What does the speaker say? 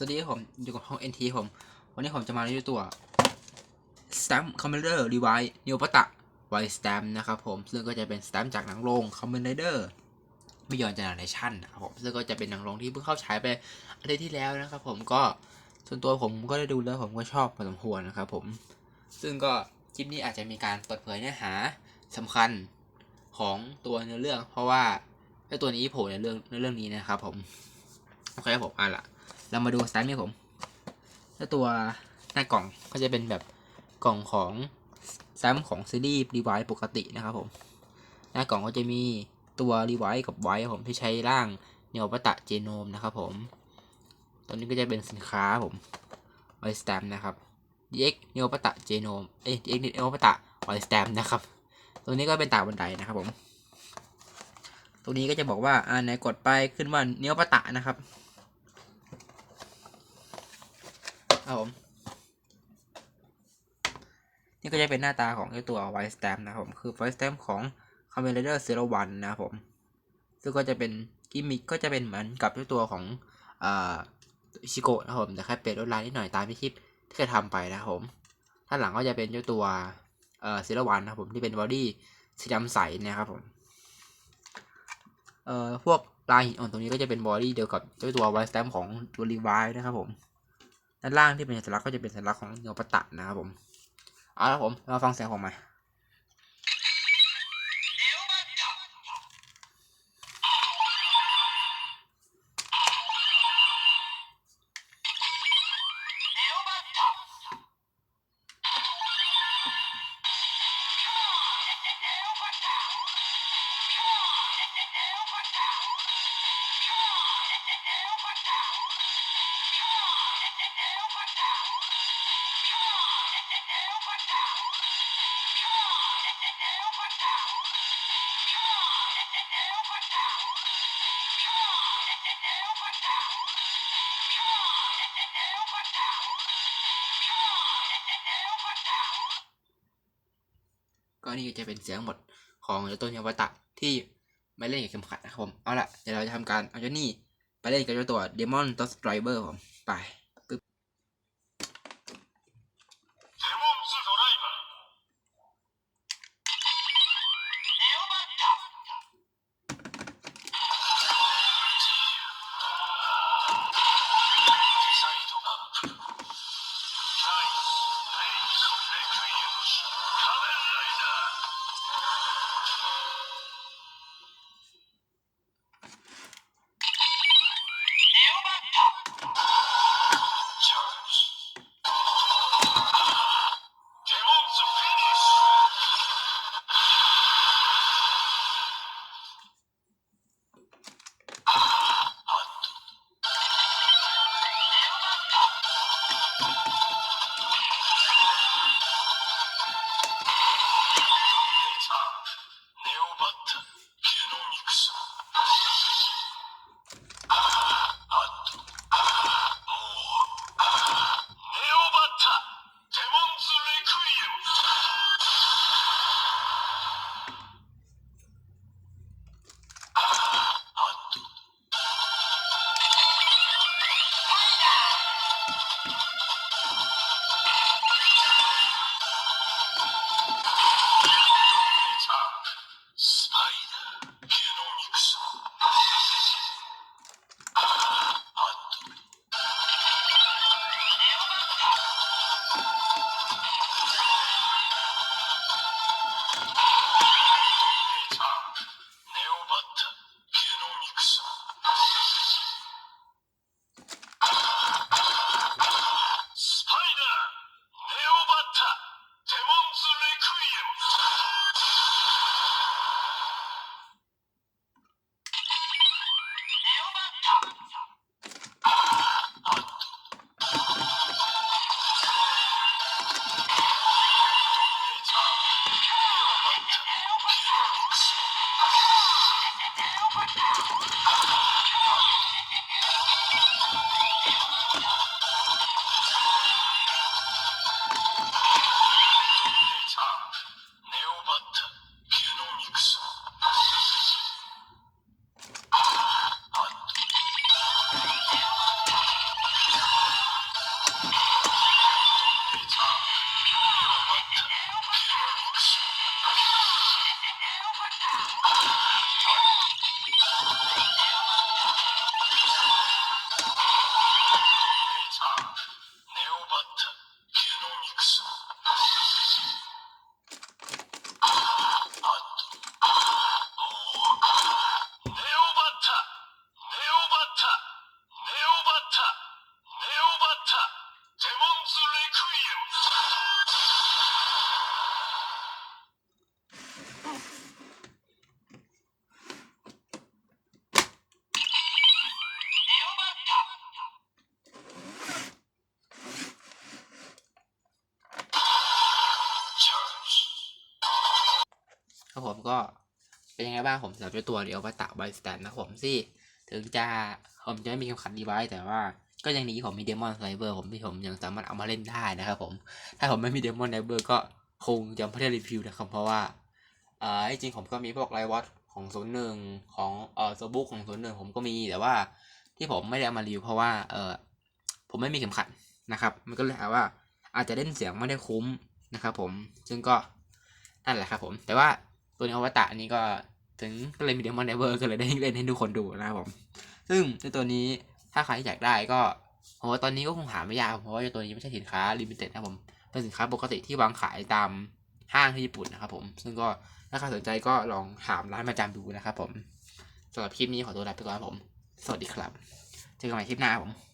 สวัสดีครับผมอยู่กับห้อง NT ผม วันนี้ผมจะมารีวิวตัว Stamp Commander Revive Neo p a t a White Stamp นะครับผม ซึ่งก็จะเป็น Stamp จากหนังโรง Commander Beyond Generation นะครับผม ซึ่งก็จะเป็นหนังโรงที่เพิ่งเข้าฉายไปอาทิตย์ที่แล้วนะครับผมก็ส่วนตัวผมก็ได้ดูแล้วผมก็ชอบพอสมควรนะครับผม ซึ่งก็คลิปนี้อาจจะมีการเปิดเผยเนื้อหาสำคัญของตัวเนื้อเรื่อง เพราะว่าไอ้ตัวนี้โผล่ในเรื่องในเรื่องนี้นะครับผม โอเคครับผมอะละ เรามาดูสไตล์นี่ผมแล้วตัวหน้ากล่องก็จะเป็นแบบกล่องของแซมของซีรีส์รีไวปกตินะครับผม หน้ากล่องก็จะมีตัวรีไวกับไวผมที่ใช้ร่างเนวปตะเจโนมนะครับผม ตัวนี้ก็จะเป็นสินค้าผมไวสแตมนะครับ DX เนวปตะเจโนมเอ้ย DX เนวปตะไวสแตมนะครับ ตัวนี้ก็เป็นตากบันไดนะครับผม ตัวนี้ก็จะบอกว่าอ่าไหนกดไปขึ้นว่าเนวปตะนะครับ ครับผม นี่ก็จะเป็นหน้าตาของตัว White Stamp นะครับผม คือ White Stamp ของ Kamen Rider Zero One นะครับผม ซึ่งก็จะเป็นกิมมิคก็จะเป็นเหมือนกับด้วยตัวของอ่าชิโกะนะครับผมแต่แค่เปลี่ยนลวดลายนิดหน่อยตามที่คลิปที่เคยทำไปนะครับผมด้านหลังก็จะเป็นเจ้าตัวเอ่อ Zero One นะครับผมที่เป็นบอดี้สีดำใสนะครับผมเอ่อพวกลายหินอ่อนตรงนี้ก็จะเป็นบอดี้เดียวกับเจ้าตัว White Stamp ของตัว Revive นะครับผม ด้านล่างที่เป็นสัญลักษณ์ก็จะเป็นสัญลักษณ์ของโยปตะนะครับผม เอาละผมเราฟังเสียงผมมา ก็นี่จะเป็นเสียงหมดของเจ้าตัวเงาปะตะที่ไม่เล่นกับเข็มขัดนะครับผม เอาละเดี๋ยวเราจะทำการเอาเจ้านี่ไปเล่นกับเจ้าตัวเดมอนตัวสไตรเบอร์ผม ไป ครับผมก็เป็นยังไงบ้างผมสำหรับเจ้าตัวเดียววัตตะไบสแตนนะผมที่ถึงจะผมจะไม่มีคำขัดดีไว้แต่ว่าก็ยังดีที่ผมมีเดมอนไซเบอร์ผมที่ผมยังสามารถเอามาเล่นได้นะครับผมถ้าผมไม่มีเดมอนไซเบอร์ก็คงจะไม่ได้รีวิวนะครับเพราะว่าเอ่อจริงผมก็มีพวกไลวอตของศูนย์หนึ่งของเอ่อโซบุ๊กของศูนย์หนึ่งผมก็มีแต่ว่าที่ผมไม่ได้เอามารีวิวเพราะว่าเออผมไม่มีเข็มขัดนะครับ มันก็เลยหาว่าอาจจะเล่นเสียงไม่ได้คุ้มนะครับผมซึ่งก็นั่นแหละครับผมแต่ว่า ตัวนี้อวตารนี้ก็ถึงก็เลยมีเดมอนไดเวอร์ก็เลยได้เล่นให้ทุกคนดูนะครับผม ซึ่งในตัวนี้ถ้าใครอยากได้ก็ผมว่าตอนนี้ก็คงหาไม่ยากเพราะว่าตัวนี้ไม่ใช่สินค้าลิมิเต็ดนะครับผมเป็นสินค้าปกติที่วางขายตามห้างที่ญี่ปุ่นนะครับผมซึ่งก็ถ้าใครสนใจก็ลองถามร้านประจำดูนะครับผมสำหรับคลิปนี้ขอตัวลาไปก่อนครับผม สวัสดีครับ เจอกันใหม่คลิปหน้าผม